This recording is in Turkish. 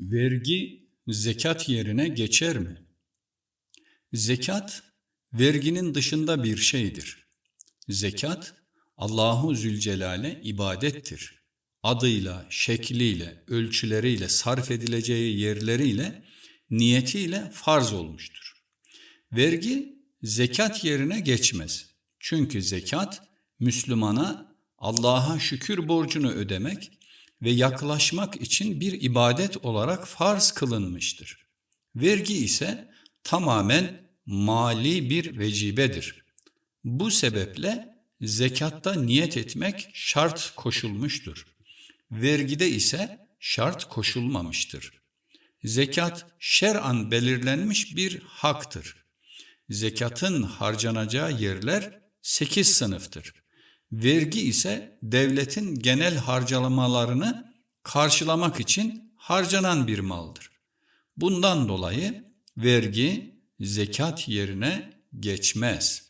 Vergi zekat yerine geçer mi? Zekat verginin dışında bir şeydir. Zekat Allahu Zülcelal'e ibadettir. Adıyla, şekliyle, ölçüleriyle, sarf edileceği yerleriyle, niyetiyle farz olmuştur. Vergi zekat yerine geçmez. Çünkü zekat Müslümana Allah'a şükür borcunu ödemek ve yaklaşmak için bir ibadet olarak farz kılınmıştır. Vergi ise tamamen mali bir vecibedir. Bu sebeple zekatta niyet etmek şart koşulmuştur. Vergide ise şart koşulmamıştır. Zekat şer'an belirlenmiş bir haktır. Zekatın harcanacağı yerler sekiz sınıftır. Vergi ise devletin genel harcamalarını karşılamak için harcanan bir maldır. Bundan dolayı vergi zekat yerine geçmez.